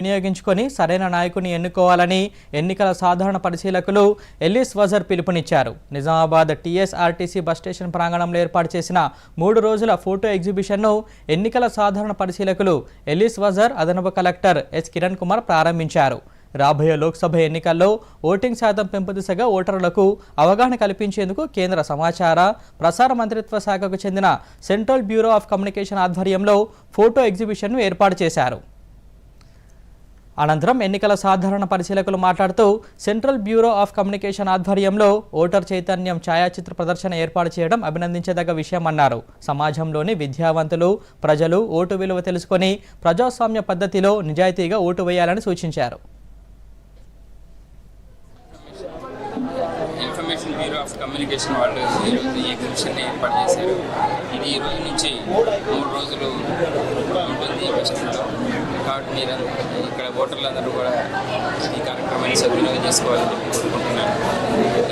వినియోగించుకొని సరైన నాయకుని ఎన్నుకోవాలని ఎన్నికల సాధారణ పరిశీలకులు ఎల్లిస్ వజర్ పిలుపునిచ్చారు. నిజామాబాద్ టీఎస్ఆర్టీసీ బస్ స్టేషన్ ప్రాంగణంలో ఏర్పాటు చేసిన మూడు రోజుల ఫోటో ఎగ్జిబిషన్ను ఎన్నికల సాధారణ పరిశీలకులు ఎల్లిస్ వజర్ అదనపు కలెక్టర్ ఎస్ కిరణ్ కుమార్ ప్రారంభించారు. రాబోయే లోక్సభ ఎన్నికల్లో ఓటింగ్ శాతం పెంపు దిశగా ఓటర్లకు అవగాహన కల్పించేందుకు కేంద్ర సమాచార ప్రసార మంత్రిత్వ శాఖకు చెందిన సెంట్రల్ బ్యూరో ఆఫ్ కమ్యూనికేషన్ ఆధ్వర్యంలో ఫోటో ఎగ్జిబిషన్ను ఏర్పాటు చేశారు. అనంతరం ఎన్నికల సాధారణ పరిశీలకులు మాట్లాడుతూ సెంట్రల్ బ్యూరో ఆఫ్ కమ్యూనికేషన్ ఆధ్వర్యంలో ఓటర్ చైతన్యం ఛాయాచిత్ర ప్రదర్శన ఏర్పాటు చేయడం అభినందించదగ్గ విషయమన్నారు. సమాజంలోని విద్యావంతులు ప్రజలు ఓటు విలువ తెలుసుకొని ప్రజాస్వామ్య పద్ధతిలో నిజాయితీగా ఓటు వేయాలని సూచించారు. ఇన్ఫర్మేషన్ బ్యూరో ఆఫ్ కమ్యూనికేషన్ వాళ్ళు ఈరోజు ఈ ఎగ్జిబిషన్ని ఏర్పాటు చేశారు. ఇది ఈ రోజు నుంచి మూడు రోజులు ఉంటుంది ఈ ఫెస్టివల్లో కాబట్టి మీరు ఇక్కడ ఓటర్లందరూ కూడా ఈ కార్యక్రమాన్ని సద్వినియోగం చేసుకోవాలని చెప్పి కోరుకుంటున్నాను.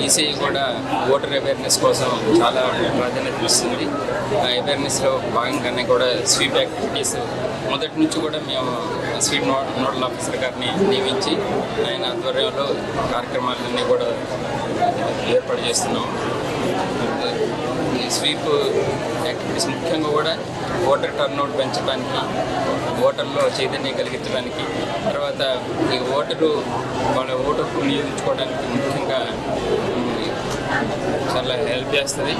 ఈసీఐ కూడా ఓటర్ అవేర్నెస్ కోసం చాలా ప్రాధాన్యత ఇస్తుంది. ఆ అవేర్నెస్లో భాగంగానే కూడా స్వీప్ యాక్టివిటీస్ మొదటి నుంచి కూడా మేము స్వీప్ నోడల్ ఆఫీసర్ గారిని నియమించి ఆయన ఆధ్వర్యంలో కార్యక్రమాలన్నీ కూడా ఏర్పాటు చేస్తున్నాం ఈ స్వీప్ యాక్టివిటీస్ ముఖ్యంగా కూడా ఓటర్ టర్న్అవుట్ పెంచడానికి ఓటర్లో చైతన్యం కలిగించడానికి తర్వాత ఈ ఓటరు వాళ్ళ ఓటు వినియోగించుకోవడానికి ముఖ్యంగా చాలా హెల్ప్ చేస్తుంది.